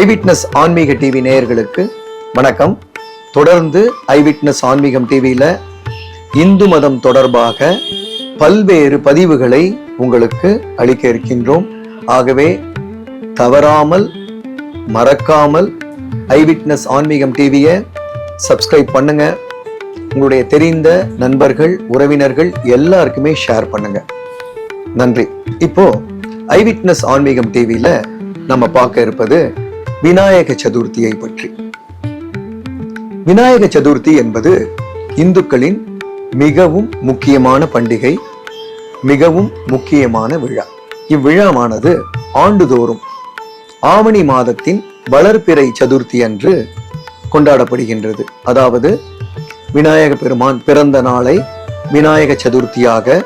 Eyewitness ஆன்மீக TV நேயர்களுக்கு வணக்கம். தொடர்ந்து ஐவிட்னஸ் ஆன்மீகம் டிவியில் இந்து மதம் தொடர்பாக பல்வேறு பதிவுகளை உங்களுக்கு அளிக்க இருக்கின்றோம். ஆகவே தவறாமல் மறக்காமல் ஐவிட்னஸ் ஆன்மீகம் டிவியை சப்ஸ்கிரைப் பண்ணுங்க. உங்களுடைய தெரிந்த நண்பர்கள் உறவினர்கள் எல்லாருக்குமே ஷேர் பண்ணுங்க. நன்றி. இப்போ ஐவிட்னஸ் ஆன்மீகம் டிவியில் நம்ம பார்க்க இருப்பது விநாயக சதுர்த்தியை பற்றி. விநாயக சதுர்த்தி என்பது இந்துக்களின் மிகவும் முக்கியமான பண்டிகை மிகவும் முக்கியமான விழா. இவ்விழாவானது ஆண்டுதோறும் ஆவணி மாதத்தின் வளர்பிறை சதுர்த்தி அன்று கொண்டாடப்படுகின்றது. அதாவது விநாயக பெருமான் பிறந்த நாளை விநாயக சதுர்த்தியாக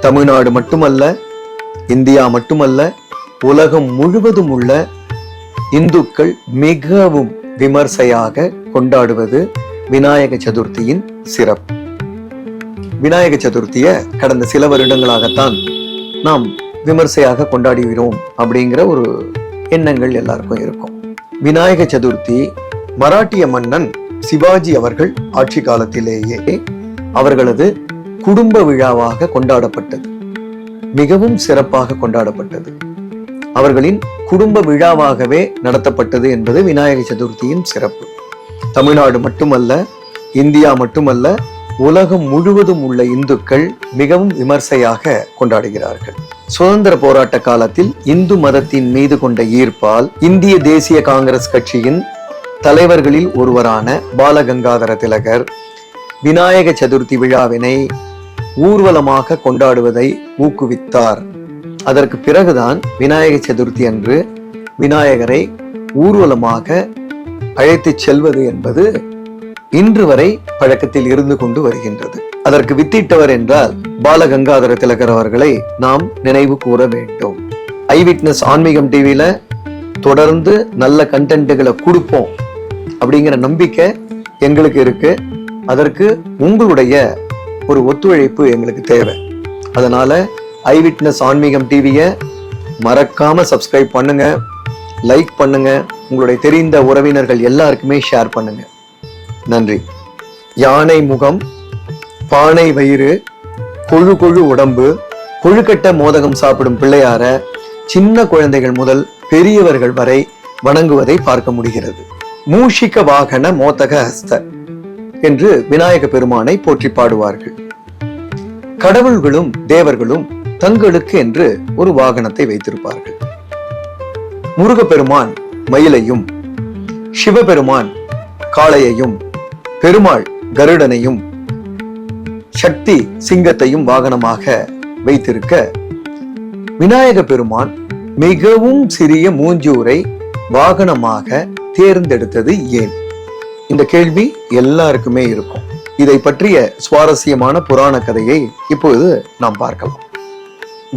தமிழ்நாடு மட்டுமல்ல இந்தியா மட்டுமல்ல உலகம் முழுவதும் உள்ள இந்துக்கள் மிகவும் விமர்சையாக கொண்டாடுவது விநாயக சதுர்த்தியின் சிறப்பு. விநாயக சதுர்த்திய கடந்த சில வருடங்களாகத்தான் நாம் விமர்சையாக கொண்டாடுகிறோம் அப்படிங்கிற ஒரு எண்ணங்கள் எல்லாருக்கும் இருக்கும். விநாயக சதுர்த்தி மராட்டிய மன்னன் சிவாஜி அவர்கள் ஆட்சி காலத்திலேயே அவர்களது குடும்ப விழாவாக கொண்டாடப்பட்டது. மிகவும் சிறப்பாக கொண்டாடப்பட்டது. அவர்களின் குடும்ப விழாவாகவே நடத்தப்பட்டது என்பது விநாயக சதுர்த்தியின் சிறப்பு. தமிழ்நாடு மட்டுமல்ல இந்தியா மட்டுமல்ல உலகம் முழுவதும் உள்ள இந்துக்கள் மிகவும் விமர்சையாக கொண்டாடுகிறார்கள். சுதந்திர போராட்ட காலத்தில் இந்து மதத்தின் மீது கொண்ட ஈர்ப்பால் இந்திய தேசிய காங்கிரஸ் கட்சியின் தலைவர்களில் ஒருவரான பாலகங்காதர திலகர் விநாயக சதுர்த்தி விழாவினை ஊர்வலமாக கொண்டாடுவதை ஊக்குவித்தார். அதற்கு பிறகுதான் விநாயக சதுர்த்தி அன்று விநாயகரை ஊர்வலமாக அழைத்துச் செல்வது என்பது இன்று வரை பழக்கத்தில் இருந்து கொண்டு வருகின்றது. அதற்கு வித்திட்டவர் என்றால் பாலகங்காதர திலகர் அவர்களை நாம் நினைவு கூற வேண்டும். ஐ விட்னஸ் ஆன்மீகம் டிவியில தொடர்ந்து நல்ல கண்டென்ட்டுகளை கொடுப்போம் அப்படிங்கிற நம்பிக்கை எங்களுக்கு இருக்கு. அதற்கு உங்களுடைய ஒரு ஒத்துழைப்பு எங்களுக்கு தேவை. அதனால ஐ விட்னஸ் ஆன்மீகம் டிவியை மறக்காம சப்ஸ்கிரைப் பண்ணுங்க. லைக் பண்ணுங்க. உங்களுடைய தெரிந்த உறவினர்கள் எல்லாருக்குமே ஷேர் பண்ணுங்க. நன்றி. யானை முகம் பானை வயிறு கொழு கொழு உடம்பு கொழுக்கட்ட மோதகம் சாப்பிடும் பிள்ளையார சின்ன குழந்தைகள் முதல் பெரியவர்கள் வரை வணங்குவதை பார்க்க முடிகிறது. மூஷிக வாகன மோதக ஹஸ்த என்று விநாயக பெருமானை போற்றி பாடுவார்கள். கடவுள்களும் தேவர்களும் தங்களுக்கு என்று ஒரு வாகனத்தை வைத்திருப்பார்கள். முருகப்பெருமான் மயிலையும் சிவபெருமான் காளையையும் பெருமாள் கருடனையும் சக்தி சிங்கத்தையும் வாகனமாக வைத்திருக்க விநாயக பெருமான் மிகவும் சிறிய மூஞ்சூரை வாகனமாக தேர்ந்தெடுத்தது ஏன்? இந்த கேள்வி எல்லாருக்குமே இருக்கும். இதை பற்றிய சுவாரஸ்யமான புராண கதையை இப்பொழுது நாம் பார்க்கலாம்.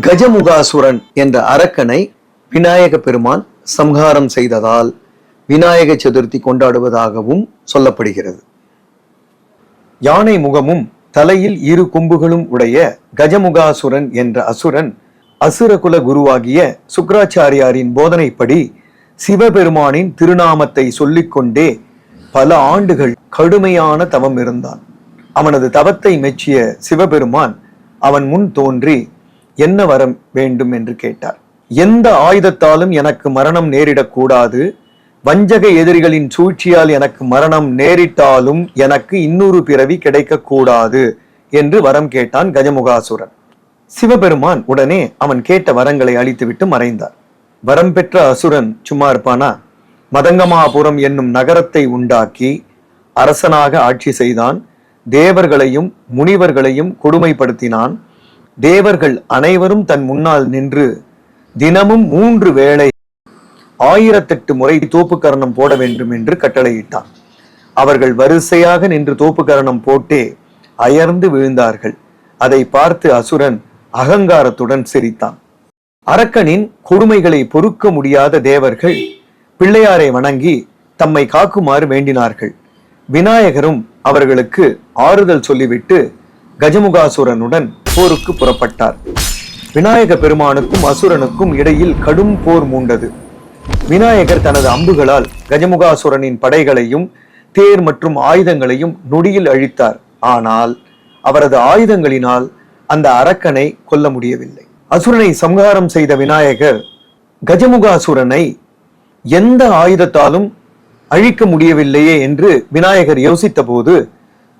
கஜமுகாசுரன் என்ற அரக்கனை விநாயக பெருமான் சம்ஹாரம் செய்ததால் விநாயக சதுர்த்தி கொண்டாடுவதாகவும் சொல்லப்படுகிறது. யானை முகமும் தலையில் இரு கொம்புகளும் உடைய கஜமுகாசுரன் என்ற அசுரன் அசுரகுல குருவாகிய சுக்கராச்சாரியாரின் போதனைப்படி சிவபெருமானின் திருநாமத்தை சொல்லிக்கொண்டே பல ஆண்டுகள் கடுமையான தவம் இருந்தான். அவனது தவத்தை மெச்சிய சிவபெருமான் அவன் முன் தோன்றி என்ன வரம் வேண்டும் என்று கேட்டார். எந்த ஆயுதத்தாலும் எனக்கு மரணம் நேரிடக்கூடாது வஞ்சக எதிரிகளின் சூழ்ச்சியால் எனக்கு மரணம் நேரிட்டாலும் எனக்கு இன்னொரு பிறவி கிடைக்கக்கூடாது என்று வரம் கேட்டான் கஜமுகாசுரன். சிவபெருமான் உடனே அவன் கேட்ட வரங்களை அளித்துவிட்டு மறைந்தார். வரம் பெற்ற அசுரன் சும்மா இருப்பானா மதங்கமாபுரம் என்னும் நகரத்தை உண்டாக்கி அரசனாக ஆட்சி செய்தான். தேவர்களையும் முனிவர்களையும் கொடுமைப்படுத்தினான். தேவர்கள் அனைவரும் தன் முன்னால் நின்று தினமும் மூன்று வேளை ஆயிரத்தெட்டு முறை தோப்புக்கரணம் போட வேண்டும் என்று கட்டளையிட்டான். அவர்கள் வரிசையாக நின்று தோப்புக்கரணம் போட்டே அயர்ந்து விழுந்தார்கள். அதை பார்த்து அசுரன் அகங்காரத்துடன் சிரித்தான். அரக்கனின் கொடுமைகளை பொறுக்க முடியாத தேவர்கள் பிள்ளையாரை வணங்கி தம்மை காக்குமாறு வேண்டினார்கள். விநாயகரும் அவர்களுக்கு ஆறுதல் சொல்லிவிட்டு கஜமுகாசுரனுடன் போருக்கு புறப்பட்டார். விநாயக பெருமானுக்கும் அசுரனுக்கும் இடையில் கடும் போர் மூண்டது. விநாயகர் தனது அம்புகளால் கஜமுகாசுரனின் படைகளையும் தேர் மற்றும் ஆயுதங்களையும் நொடியில் அழித்தார். ஆனால் அவரது ஆயுதங்களினால் அந்த அரக்கனை கொல்ல முடியவில்லை. அசுரனை சம்ஹாரம் செய்த விநாயகர் கஜமுகாசுரனை எந்த ஆயுதத்தாலும் அழிக்க முடியவில்லையே என்று விநாயகர் யோசித்த போது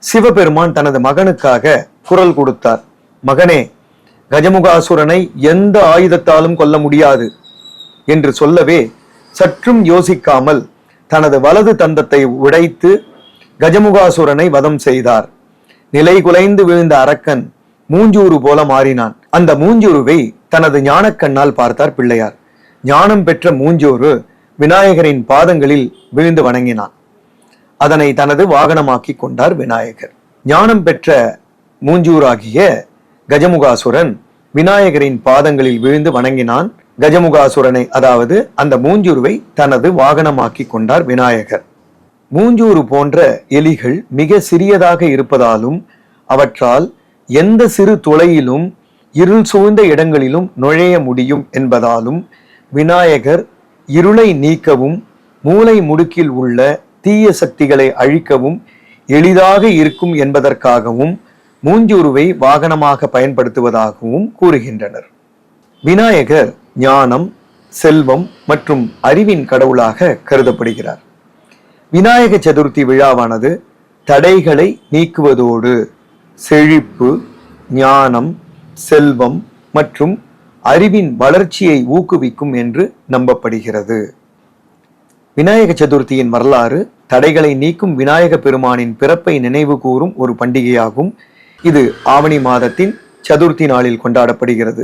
சிவபெருமான் தனது மகனுக்காக குரல் கொடுத்தார். மகனே கஜமுகாசுரனை எந்த ஆயுதத்தாலும் கொல்ல முடியாது என்று சொல்லவே சற்றும் யோசிக்காமல் தனது வலது தந்தத்தை உடைத்து கஜமுகாசுரனை வதம் செய்தார். நிலை குலைந்து விழுந்த அரக்கன் மூஞ்சூறு போல மாறினான். அந்த மூஞ்சூருவை தனது ஞானக்கண்ணால் பார்த்தார் பிள்ளையார். ஞானம் பெற்ற மூஞ்சூரு விநாயகரின் பாதங்களில் விழுந்து வணங்கினான். அதனை தனது வாகனமாக்கி கொண்டார் விநாயகர். ஞானம் பெற்ற மூஞ்சூராகிய கஜமுகாசுரன் விநாயகரின் பாதங்களில் விழுந்து வணங்கினான். கஜமுகாசுரனை அதாவது அந்த மூஞ்சூருவை தனது வாகனமாக்கி கொண்டார் விநாயகர். மூஞ்சூறு போன்ற எலிகள் மிக சிறியதாக இருப்பதாலும் அவற்றால் எந்த சிறு துளையிலும் இருள் சூழ்ந்த இடங்களிலும் நுழைய முடியும் என்பதாலும் விநாயகர் இருளை நீக்கவும் மூலை முடுக்கில் உள்ள தீய சக்திகளை அழிக்கவும் எளிதாக இருக்கும் என்பதற்காகவும் மூஞ்சூருவை வாகனமாக பயன்படுத்துவதாகவும் கூறுகின்றனர். விநாயகர் ஞானம் செல்வம் மற்றும் அறிவின் கடவுளாக கருதப்படுகிறார். விநாயக சதுர்த்தி விழாவானது தடைகளை நீக்குவதோடு செழிப்பு ஞானம் செல்வம் மற்றும் அறிவின் வளர்ச்சியை ஊக்குவிக்கும் என்று நம்பப்படுகிறது. விநாயக சதுர்த்தியின் வரலாறு தடைகளை நீக்கும் விநாயக பெருமானின் பிறப்பை நினைவு கூறும் ஒரு பண்டிகையாகும் இது ஆவணி மாதத்தின் சதுர்த்தி நாளில் கொண்டாடப்படுகிறது.